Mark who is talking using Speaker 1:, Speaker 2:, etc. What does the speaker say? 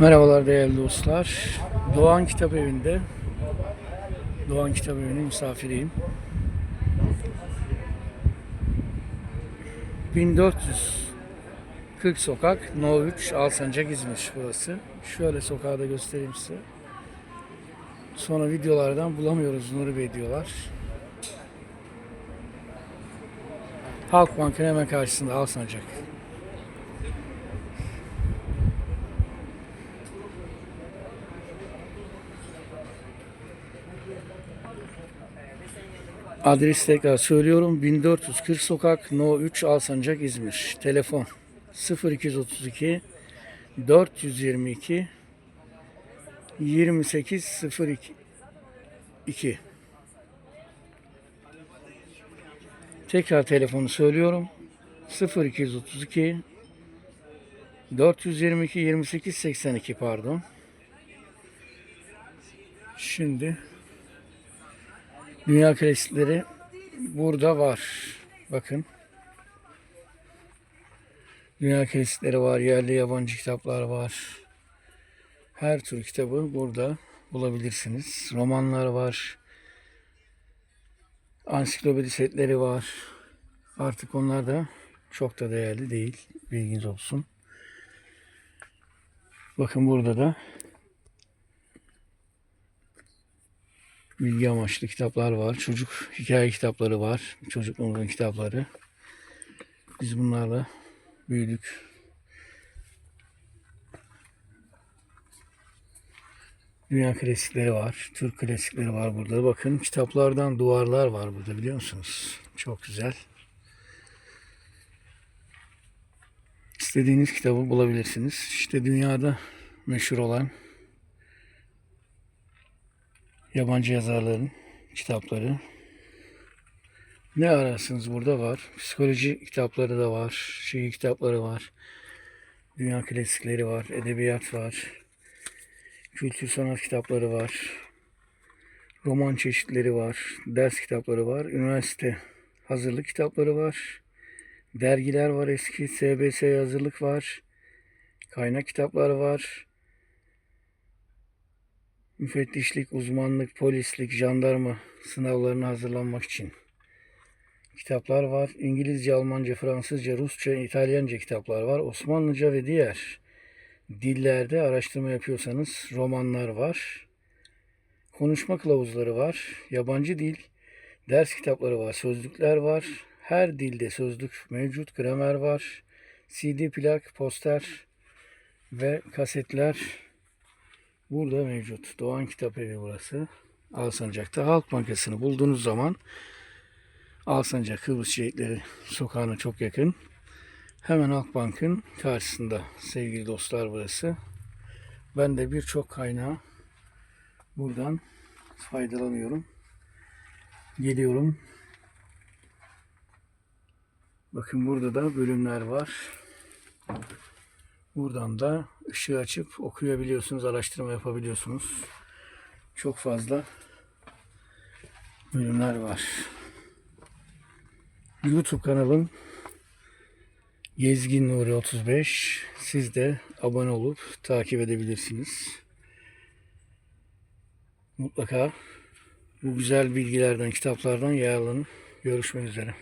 Speaker 1: Merhabalar değerli dostlar. Doğan Kitap Evi'nde Doğan Kitap Evi'nin misafiriyim. 1440 sokak No 3 Alsancak İzmir burası. Şöyle sokağı da göstereyim size. Sonra videolardan bulamıyoruz Nuri Bey diyorlar. Halk Bank'ın hemen karşısında Alsancak. Adres tekrar söylüyorum. 1440 sokak No 3 Alsancak İzmir. Telefon 0232 422 2802 2 Tekrar telefonu söylüyorum. 0232 422 2882 pardon. Şimdi Dünya klasikleri burada var. Bakın. Dünya klasikleri var, yerli yabancı kitaplar var. Her tür kitabı burada bulabilirsiniz. Romanlar var. Ansiklopedi setleri var. Artık onlar da çok da değerli değil. Bilginiz olsun. Bakın burada da bilgi amaçlı kitaplar var. Çocuk hikaye kitapları var. Çocukluğumuzun kitapları. Biz bunlarla büyüdük. Dünya klasikleri var. Türk klasikleri var burada. Bakın kitaplardan duvarlar var burada biliyor musunuz? Çok güzel. İstediğiniz kitabı bulabilirsiniz. İşte dünyada meşhur olan yabancı yazarların kitapları. Ne ararsınız burada var. Psikoloji kitapları da var. Şiir kitapları var. Dünya klasikleri var. Edebiyat var. Kültür sanat kitapları var. Roman çeşitleri var. Ders kitapları var. Üniversite hazırlık kitapları var. Dergiler var eski. SBS hazırlık var. Kaynak kitaplar var müfettişlik, uzmanlık, polislik, jandarma sınavlarına hazırlanmak için kitaplar var. İngilizce, Almanca, Fransızca, Rusça, İtalyanca kitaplar var. Osmanlıca ve diğer dillerde araştırma yapıyorsanız romanlar var. Konuşma kılavuzları var. Yabancı dil ders kitapları var. Sözlükler var. Her dilde sözlük mevcut. Gramer var. CD plak, poster ve kasetler Burada mevcut. Doğan Kitap Evi burası. Alsancak'ta Halk Bankası'nı bulduğunuz zaman Alsancak Kıbrıs Şehitleri sokağına çok yakın. Hemen Halkbank'ın karşısında sevgili dostlar burası. Ben de birçok kaynağı buradan faydalanıyorum. Geliyorum. Bakın burada da bölümler var. Buradan da ışığı açıp okuyabiliyorsunuz, araştırma yapabiliyorsunuz. Çok fazla bölümler var. YouTube kanalım Gezgin Nuri 35. Siz de abone olup takip edebilirsiniz. Mutlaka bu güzel bilgilerden, kitaplardan yararlanın. Görüşmek üzere.